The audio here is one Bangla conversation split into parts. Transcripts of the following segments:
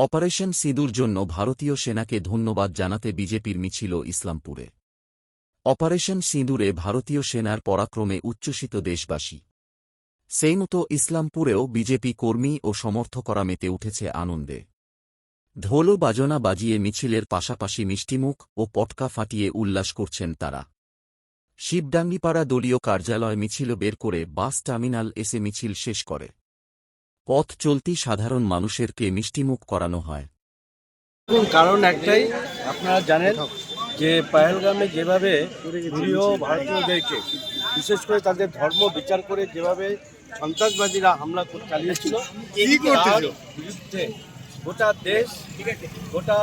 অপারেশন সিঁদুর জন্য ভারতীয় সেনাকে ধন্যবাদ জানাতে বিজেপির মিছিল ইসলামপুরে। অপারেশন সিঁদুরে ভারতীয় সেনার পরাক্রমে উচ্ছ্বসিত দেশবাসী। সেই মতো ইসলামপুরেও বিজেপি কর্মী ও সমর্থকরা মেতে উঠেছে আনন্দে। ঢোল বাজনা বাজিয়ে মিছিলের পাশাপাশি মিষ্টিমুখ ও পটকা ফাটিয়ে উল্লাস করছেন তারা। শিবডাঙ্গিপাড়া দলীয় কার্যালয় মিছিল বের করে বাস টার্মিনাল এসে মিছিল শেষ করে। পথ চলতি সাধারণ মানুষেরকে মিষ্টিমুখ করানো হয়। কারণ একটাই আপনারা জানেন যে পাহেলগামে যেভাবে প্রিয় ভারতীয়দেরকে বিশেষ করে তাদের ধর্ম বিচার করে যেভাবে সন্ত্রাসবাদীরা হামলা করে চালিয়েছিল তার বিরুদ্ধে গোটা দেশ গোটা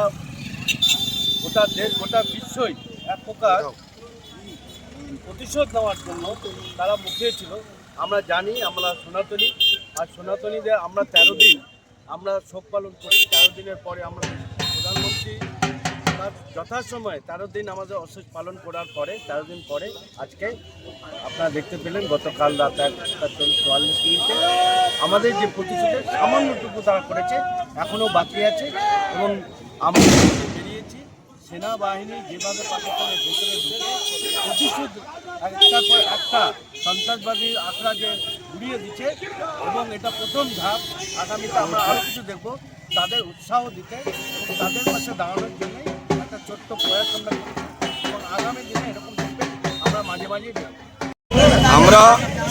গোটা দেশ গোটা বিশ্বই এক প্রকার প্রতিশোধ নেওয়ার জন্য তারা মুখিয়েছিল। আমরা জানি আমরা সনাতনী আর সনাতনীদের আমরা তেরো দিন আমরা শোক পালন করি। তেরো দিনের পরে আমরা প্রধানমন্ত্রী তার যথাসময়ে তেরো দিন আমাদের অশেষ পালন করার পরে, তেরো দিন পরে আজকে আপনারা দেখতে পেলেন গতকাল রাত একটা চুয়াল্লিশ মিনিটে আমাদের যে প্রতিশোধের সামান্যটুকু তারা করেছে, এখনও বাকি আছে এবং আমরা বেরিয়েছি সেনাবাহিনী যেভাবে পাকিস্তানের ভেতরে ঢুকে প্রতিশোধ, একটার পর একটা সন্ত্রাসবাদীর আখড়া যে উড়িয়ে দিচ্ছে এবং এটা প্রথম ধাপ। আগামীতে আমরা আরও কিছু দেখব। তাদের উৎসাহ দিতে তাদের পাশে দাঁড়ানোর জন্যই একটা ছোট্ট প্রয়াস আমরা এবং আগামী দিনে এরকম আমরা মাঝে মাঝে আমরা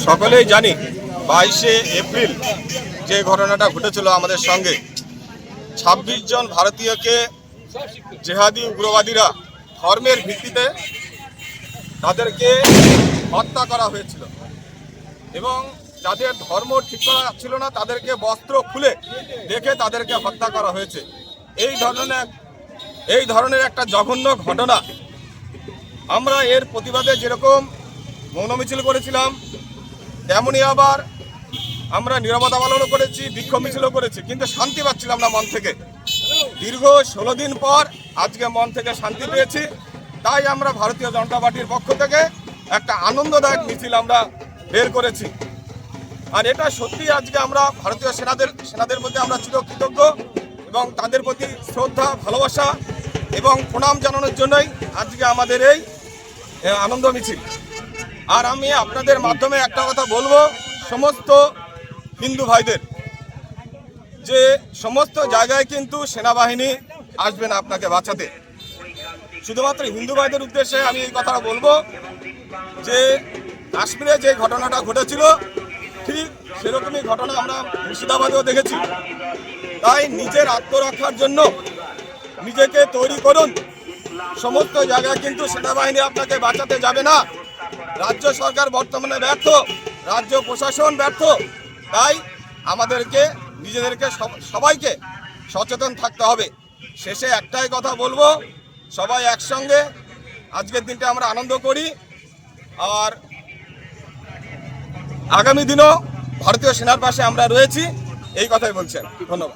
সকলেই জানি বাইশে এপ্রিল যে ঘটনাটা ঘটেছিল আমাদের সঙ্গে, ছাব্বিশ জন ভারতীয়কে জেহাদি উগ্রবাদীরা ধর্মের ভিত্তিতে তাদেরকে হত্যা করা হয়েছিল। এবং যাদের ধর্ম ঠিক করা ছিল না, তাদেরকে বস্ত্র খুলে দেখে তাদেরকে হত্যা করা হয়েছে। এই ধরনের এই ধরনের একটা জঘন্য ঘটনা। আমরা এর প্রতিবাদে যেরকম মৌন মিছিল করেছিলাম তেমনই আবার আমরা নিরবতা পালনও করেছি, বিক্ষোভ মিছিলও করেছি, কিন্তু শান্তি পাচ্ছিলাম না মন থেকে। দীর্ঘ ষোলো দিন পর আজকে মন থেকে শান্তি পেয়েছি। তাই আমরা ভারতীয় জনতা পার্টির পক্ষ থেকে একটা আনন্দদায়ক মিছিল আমরা বের করেছি। আর এটা সত্যি আজকে আমরা ভারতীয় সেনাদের সেনাদের প্রতি আমরা চিরকৃতজ্ঞ এবং তাদের প্রতি শ্রদ্ধা, ভালোবাসা এবং প্রণাম জানানোর জন্যই আজকে আমাদের এই আনন্দ মিছিল। আর আমি আপনাদের মাধ্যমে একটা কথা বলব, সমস্ত হিন্দু ভাইদের। যে সমস্ত জায়গায় কিন্তু সেনাবাহিনী আসবে না আপনাকে বাঁচাতে। শুধুমাত্র হিন্দু ভাইদের উদ্দেশ্যে আমি এই কথাটা বলব যে কাশ্মীরে যে ঘটনাটা ঘটেছিল, ঠিক সেরকমই ঘটনা আমরা মুর্শিদাবাদেও দেখেছি। তাই নিজের আত্মরক্ষার জন্য নিজেকে তৈরি করুন। সমস্ত জায়গায় কিন্তু সেনাবাহিনী আপনাকে বাঁচাতে যাবে না। রাজ্য সরকার বর্তমানে ব্যর্থ, রাজ্য প্রশাসন ব্যর্থ। তাই আমাদেরকে নিজেদেরকে সব- সবাইকে সচেতন থাকতে হবে। শেষে একটাই কথা বলব, সবাই একসঙ্গে আজকের দিনটা আমরা আনন্দ করি। আর আগামী দিনও ভারতীয় সেনার পাশে আমরা রয়েছি, এই কথাই বলছেন। ধন্যবাদ।